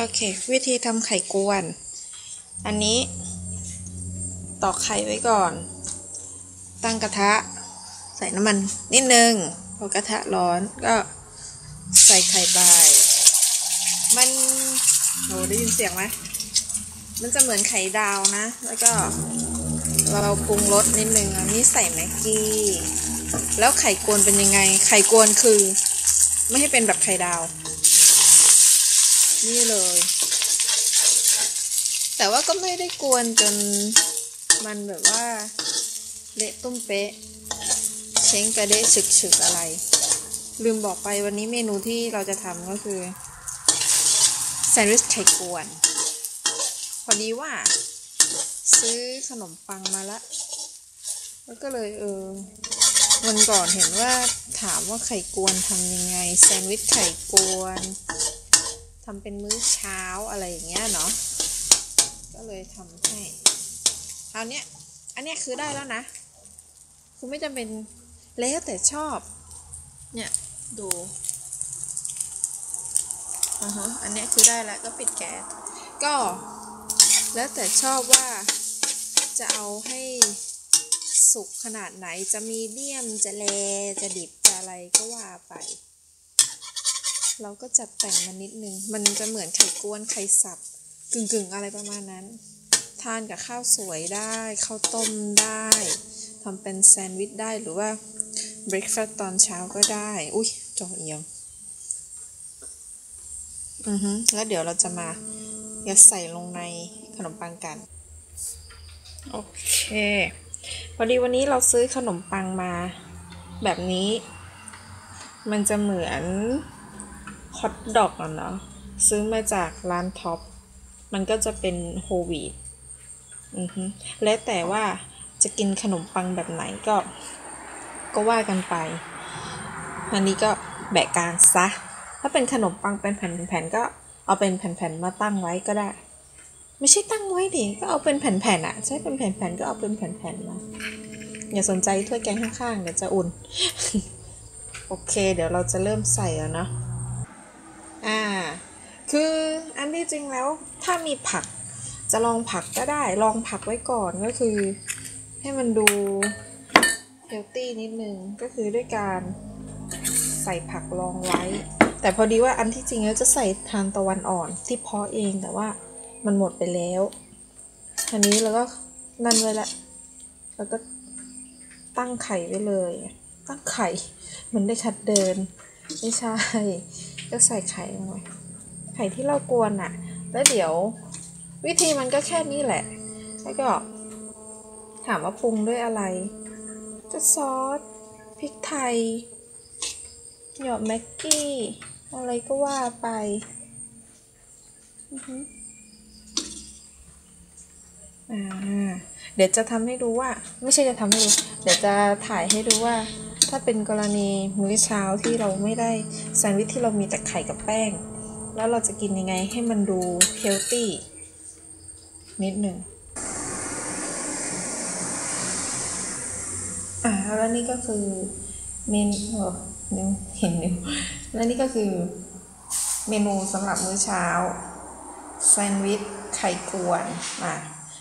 โอเค วิธีทำไข่กวน อันนี้ ตอกไข่ไว้ก่อน ตั้งกระทะ ใส่น้ำมันนิดนึงพอกระทะร้อนก็ใส่ไข่ไป มันโหได้ยินเสียงไหมมันจะเหมือนไข่ดาวนะ แล้วก็เราปรุงรสนิดนึงอันนี้ใส่แม็กกี้ แล้วไข่กวนเป็นยังไง ไข่กวนคือ ไม่ให้เป็นแบบไข่ดาว นี่เลย แต่ว่าก็ไม่ได้กวนจนมันแบบว่าเละตุ้มเป๊ะ เช้งกระเดะฉึกฉึกอะไร ลืมบอกไปวันนี้เมนูที่เราจะทำก็คือแซนด์วิชไข่กวน พอดีว่า ซื้อขนมปังมาละ แล้วก็เลยเออวันก่อนเห็นว่าถามว่าไข่กวนทำยังไง แซนด์วิชไข่กวน ทำเป็นมื้อเช้าอะไรอย่างเงี้ยเนาะก็เลยทำให้คราวเนี้ยอันเนี้ยคือได้แล้วนะ คือไม่จำเป็นแล้วแต่ชอบ เนี่ย ดูอ่าฮะอันเนี้ยคือได้แล้วก็ปิดแก๊สก็ แล้วแต่ชอบว่าจะเอาให้สุกขนาดไหนจะมีเดียมจะแลจะดิบจะอะไรก็ว่าไป เราก็จัดแต่งมันนิดนึง มันจะเหมือนไข่กวนไข่สับกึ่งกึ่งๆอะไรประมาณนั้น ทานกับข้าวสวยได้ข้าวต้มได้ทำเป็นแซนด์วิชได้หรือว่าเบรคฟาสต์ตอนเช้าก็ได้ อุ้ยจอเอียง อือฮึแล้วเดี๋ยวเราจะมายัดใส่ลงในขนมปังกัน โอเคพอดีวันนี้เราซื้อขนมปังมาแบบนี้ มันจะเหมือน อทดอกอะเนาะซื้อมาจากร้านท็อป มันก็จะเป็นโฮวีตอือฮึแล้วแต่ว่าจะกินขนมปังแบบไหนก็ ก็ว่ากันไป อันนี้ก็แบะกางซะ ถ้าเป็นขนมปังเป็นแผ่นๆก็เอาเป็นแผ่นๆมาตั้งไว้ก็ได้ ไม่ใช่ตั้งไว้ดิก็เอาเป็นแผ่นๆอะใช่เป็นแผ่นๆก็เอาเป็นแผ่นๆมาอย่าสนใจถ้วยแกงข้างๆเดี๋ยวจะอุ่น โอเค เดี๋ยวเราจะเริ่มใส่แล้วเนาะ อ่า คืออันที่จริงแล้วถ้ามีผักจะลองผักก็ได้ ลองผักไว้ก่อนก็คือ ให้มันดูเฮลตี้นิดนึงก็คือด้วยการใส่ผักรองไว้ แต่พอดีว่าอันที่จริงแล้วจะใส่ทานตะวันอ่อนที่เพาะเองแต่ว่ามันหมดไปแล้วอันนี้เราก็นั่นไว้ละแล้วก็ตั้งไข่ไว้เลย ตั้งไข่มันได้คัดเดิน ไม่ใช่ ก็ใส่ไข่ลงไปไข่ที่เรากวนอะแล้วเดี๋ยววิธีมันก็แค่นี้แหละ แล้วก็ถามว่าปรุงด้วยอะไร ก็ซอสพริกไทยหยอดแม็กกี้ อะไรก็ว่าไปอือฮึอ่าเดี๋ยวจะทำให้ดูว่า ไม่ใช่จะทำให้ดู เดี๋ยวจะถ่ายให้ดูว่า ถ้าเป็นกรณีมื้อเช้าที่เราไม่ได้แซนด์วิชที่เรามีแต่ไข่กับแป้ง แล้วเราจะกินยังไงให้มันดูเฮลตี้นิดหนึ่งอ่าแล้วนี่ก็คือเมนูเออนิ้วเห็นนิ้วแล้วนี่ก็คือเมนูสำหรับมื้อเช้าแซนด์วิชไข่กวนอะ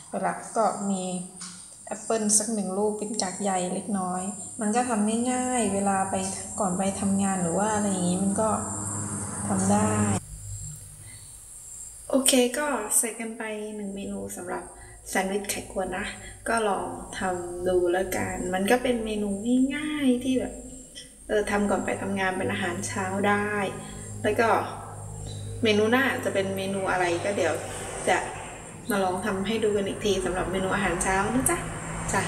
เวลาก็มี แอปเปิลสักหนึ่งลูกเป็นกากใยเล็กน้อย มันก็ทำง่ายๆ เวลาไปก่อนไปทำงานหรือว่าอะไรอย่างนี้มันก็ทำได้ โอเคก็ใส่กันไปหนึ่งเมนูสำหรับแซนด์วิชไข่กวนนะ ก็ลองทำดูแล้วกัน มันก็เป็นเมนูง่ายๆที่แบบเออทำก่อนไปทำงานเป็นอาหารเช้าได้ แล้วก็เมนูหน้าจะเป็นเมนูอะไรก็เดี๋ยวจะ มาลองทำให้ดูกันอีกทีสำหรับเมนูอาหารเช้านะจ๊ะจ้ะ